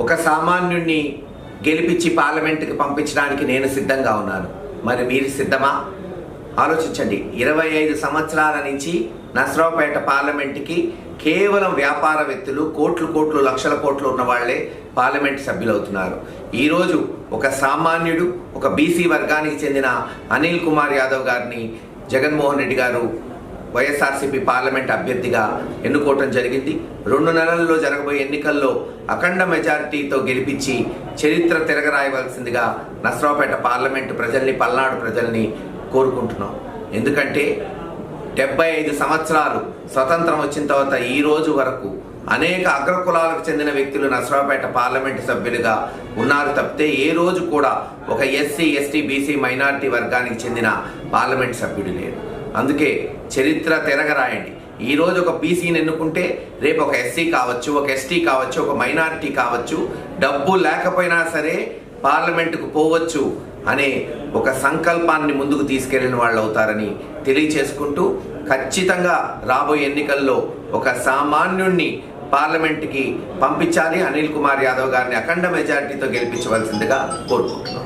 ఒక సామాన్యుణ్ణి గెలిపించి పార్లమెంటుకి పంపించడానికి నేను సిద్ధంగా ఉన్నాను. మరి మీరు సిద్ధమా? ఆలోచించండి. ఇరవై ఐదు సంవత్సరాల నుంచి నసరావుపేట పార్లమెంటుకి కేవలం వ్యాపారవేత్తలు కోట్లు కోట్లు లక్షల కోట్లు ఉన్న వాళ్ళే పార్లమెంట్ సభ్యులవుతున్నారు. ఈరోజు ఒక సామాన్యుడు ఒక బీసీ వర్గానికి చెందిన అనిల్ కుమార్ యాదవ్ గారిని జగన్మోహన్ రెడ్డి గారు వైఎస్ఆర్సీపీ పార్లమెంట్ అభ్యర్థిగా ఎన్నుకోవటం జరిగింది. రెండు నెలల్లో జరగబోయే ఎన్నికల్లో అఖండ మెజారిటీతో గెలిపించి చరిత్ర తిరగరాయవలసిందిగా నసరావుపేట పార్లమెంటు ప్రజల్ని పల్నాడు ప్రజల్ని కోరుకుంటున్నాం. ఎందుకంటే డెబ్బై ఐదు సంవత్సరాలు స్వతంత్రం వచ్చిన తర్వాత ఈ రోజు వరకు అనేక అగ్రకులాలకు చెందిన వ్యక్తులు నసరావుపేట పార్లమెంటు సభ్యులుగా ఉన్నారు తప్పితే ఏ రోజు కూడా ఒక ఎస్సీ ఎస్టీ బీసీ మైనారిటీ వర్గానికి చెందిన పార్లమెంట్ సభ్యుడు లేరు. అందుకే చరిత్ర తిరగరాయండి. ఈ రోజు ఒక బీసీని ఎన్నుకుంటే రేపు ఒక ఎస్సీ కావచ్చు ఒక ఎస్టీ కావచ్చు ఒక మైనారిటీ కావచ్చు డబ్బు లేకపోయినా సరే పార్లమెంటుకు పోవచ్చు అనే ఒక సంకల్పాన్ని ముందుకు తీసుకెళ్ళిన వాళ్ళు అవుతారని తెలియచేసుకుంటూ ఖచ్చితంగా రాబోయే ఎన్నికల్లో ఒక సామాన్యుణ్ణి పార్లమెంట్కి పంపించాలి. అనిల్ కుమార్ యాదవ్ గారిని అఖండ మెజారిటీతో గెలిపించవలసిందిగా కోరుకుంటున్నాం.